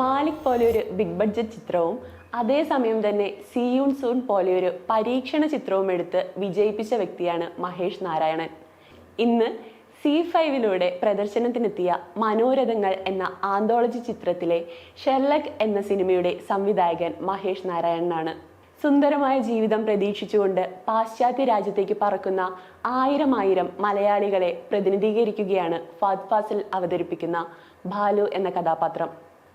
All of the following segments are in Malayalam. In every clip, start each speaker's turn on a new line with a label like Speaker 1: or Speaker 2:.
Speaker 1: മാലിക് പോലെ ഒരു ബിഗ് ബഡ്ജറ്റ് ചിത്രവും അതേസമയം തന്നെ സിയൂൺ സൂൺ പോലെ ഒരു പരീക്ഷണ ചിത്രവും എടുത്ത് വിജയിപ്പിച്ച വ്യക്തിയാണ് മഹേഷ് നാരായണൻ. ഇന്ന് സി ഫൈവിലൂടെ പ്രദർശനത്തിനെത്തിയ മനോരഥങ്ങൾ എന്ന ആന്തോളജി ചിത്രത്തിലെ ഷെർലക് എന്ന സിനിമയുടെ സംവിധായകൻ മഹേഷ് നാരായണനാണ്. സുന്ദരമായ ജീവിതം പ്രതീക്ഷിച്ചുകൊണ്ട് പാശ്ചാത്യ രാജ്യത്തേക്ക് പറക്കുന്ന ആയിരം ആയിരം മലയാളികളെ പ്രതിനിധീകരിക്കുകയാണ് ഫാദ് ഫാസിൽ അവതരിപ്പിക്കുന്ന ഭാലു എന്ന കഥാപാത്രം.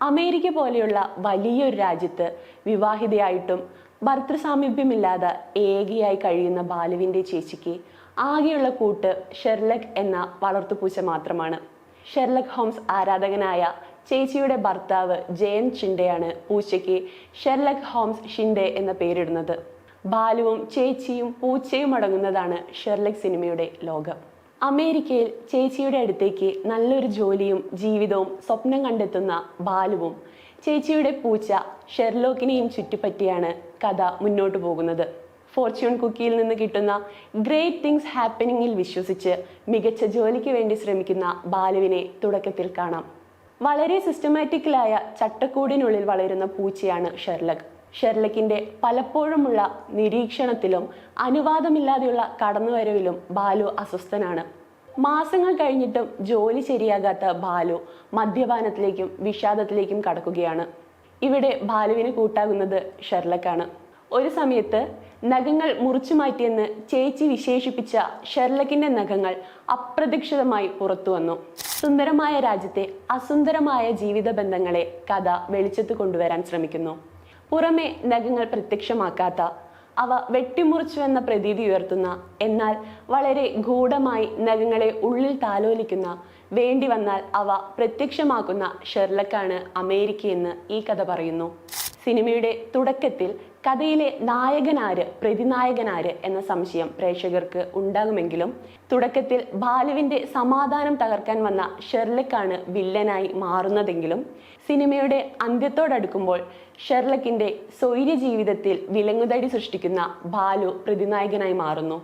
Speaker 1: അമേരിക്ക പോലെയുള്ള വലിയൊരു രാജ്യത്ത് വിവാഹിതയായിട്ടും ഭർത്തൃസാമീപ്യമില്ലാതെ ഏകയായി കഴിയുന്ന ബാലുവിന്റെ ചേച്ചിക്ക് ആകെയുള്ള കൂട്ട് ഷെർലക് എന്ന വളർത്തുപൂച്ച മാത്രമാണ്. ഷെർലക് ഹോംസ് ആരാധകനായ ചേച്ചിയുടെ ഭർത്താവ് ജയന്ത് ഷിൻഡെയാണ് പൂച്ചയ്ക്ക് ഷെർലക് ഹോംസ് ഷിൻഡെ എന്ന പേരിടുന്നത്. ബാലുവും ചേച്ചിയും പൂച്ചയും അടങ്ങുന്നതാണ് ഷെർലക് സിനിമയുടെ ലോകം. അമേരിക്കയിൽ ചേച്ചിയുടെ അടുത്തേക്ക് നല്ലൊരു ജോലിയും ജീവിതവും സ്വപ്നം കണ്ടെത്തുന്ന ബാലുവും ചേച്ചിയുടെ പൂച്ച ഷെർലോക്കിനെയും ചുറ്റിപ്പറ്റിയാണ് കഥ മുന്നോട്ട് പോകുന്നത്. ഫോർച്യൂൺ കുക്കിയിൽ നിന്ന് കിട്ടുന്ന ഗ്രേറ്റ് തിങ്സ് ഹാപ്പനിങ്ങിൽ വിശ്വസിച്ച് മികച്ച ജോലിക്ക് വേണ്ടി ശ്രമിക്കുന്ന ബാലുവിനെ തുടക്കത്തിൽ കാണാം. വളരെ സിസ്റ്റമാറ്റിക്കലായ ചട്ടക്കൂടിനുള്ളിൽ വളരുന്ന പൂച്ചയാണ് ഷെർലക് ഷെർലക്കിന്റെ പലപ്പോഴുമുള്ള നിരീക്ഷണത്തിലും അനുവാദമില്ലാതെയുള്ള കടന്നുവരവിലും ബാലു അസ്വസ്ഥനാണ്. മാസങ്ങൾ കഴിഞ്ഞിട്ടും ജോലി ശരിയാകാത്ത ബാലു മദ്യപാനത്തിലേക്കും വിഷാദത്തിലേക്കും കടക്കുകയാണ്. ഇവിടെ ബാലുവിന് കൂട്ടാകുന്നത് ഷെർലക്കാണ്. ഒരു സമയത്ത് നഖങ്ങൾ മുറിച്ചു മാറ്റിയെന്ന് ചേച്ചി വിശേഷിപ്പിച്ച ഷെർലക്കിന്റെ നഖങ്ങൾ അപ്രതീക്ഷിതമായി പുറത്തു വന്നു. സുന്ദരമായ രാജ്യത്തെ അസുന്ദരമായ ജീവിത ബന്ധങ്ങളെ കഥ വെളിച്ചത്ത് കൊണ്ടുവരാൻ ശ്രമിക്കുന്നു. പുറമെ നഖങ്ങൾ പ്രത്യക്ഷമാക്കാത്ത അവ വെട്ടിമുറിച്ചു എന്ന പ്രതീതി ഉയർത്തുന്ന എന്നാൽ വളരെ ഗൂഢമായി നഖങ്ങളെ ഉള്ളിൽ താലോലിക്കുന്ന വേണ്ടി വന്നാൽ അവ പ്രത്യക്ഷമാക്കുന്ന ഷെർലക്കാണ് അമേരിക്കയെന്ന് ഈ കഥ പറയുന്നു. സിനിമയുടെ തുടക്കത്തിൽ കഥയിലെ നായകനാര് പ്രതിനായകനാര് എന്ന സംശയം പ്രേക്ഷകർക്ക് ഉണ്ടാകുമെങ്കിലും തുടക്കത്തിൽ ബാലുവിന്റെ സമാധാനം തകർക്കാൻ വന്ന ഷെർലക്കാണ് വില്ലനായി മാറുന്നതെങ്കിലും സിനിമയുടെ അന്ത്യത്തോടടുക്കുമ്പോൾ ഷെർലക്കിന്റെ സ്വൈര്യ ജീവിതത്തിൽ വിലങ്ങുതടി സൃഷ്ടിക്കുന്ന ബാലു പ്രതിനായകനായി മാറുന്നു.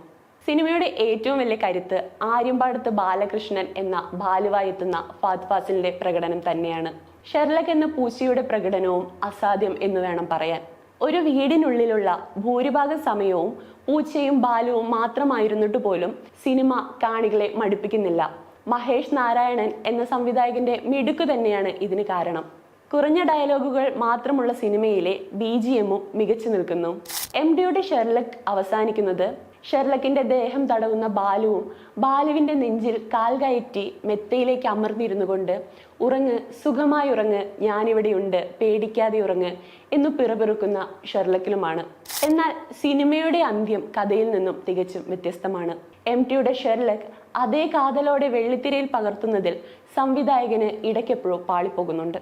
Speaker 1: സിനിമയുടെ ഏറ്റവും വലിയ കരുത്ത് ആര്യമ്പാടത്ത് ബാലകൃഷ്ണൻ എന്ന ബാലുവായി എത്തുന്ന ഫാദ് ഫാസിലിന്റെ പ്രകടനം തന്നെയാണ്. ഷെർലക് എന്ന പൂച്ചയുടെ പ്രകടനവും അസാധ്യം എന്ന് വേണം പറയാൻ. ഒരു വീടിനുള്ളിലുള്ള ഭൂരിഭാഗം സമയവും പൂച്ചയും ബാലുവും മാത്രമായിരുന്നിട്ട് പോലും സിനിമ കാണികളെ മടുപ്പിക്കുന്നില്ല. മഹേഷ് നാരായണൻ എന്ന സംവിധായകന്റെ മിടുക്ക് തന്നെയാണ് ഇതിന് കാരണം. കുറഞ്ഞ ഡയലോഗുകൾ മാത്രമുള്ള സിനിമയിലെ ബി ജി എമ്മും മികച്ചു നിൽക്കുന്നു. എം ഡിയുടെ ഷെർലക് അവസാനിക്കുന്നത് ഷെർലക്കിന്റെ ദേഹം തടവുന്ന ബാലുവും ബാലുവിന്റെ നെഞ്ചിൽ കാൽ കയറ്റി മെത്തയിലേക്ക് അമർന്നിരുന്നു കൊണ്ട് ഉറങ്ങ് സുഖമായി ഉറങ്ങ് ഞാനിവിടെയുണ്ട് പേടിക്കാതെ ഉറങ്ങ് എന്ന് പിറപിറുക്കുന്ന ഷെർലക്കിലുമാണ്. എന്നാൽ സിനിമയുടെ അന്ത്യം കഥയിൽ നിന്നും തികച്ചും വ്യത്യസ്തമാണ്. എം ടിയുടെ ഷെർലക് അതേ കാതലോടെ വെള്ളിത്തിരയിൽ പകർത്തുന്നതിൽ സംവിധായകന് ഇടയ്ക്കെപ്പോഴും പാളിപ്പോകുന്നുണ്ട്.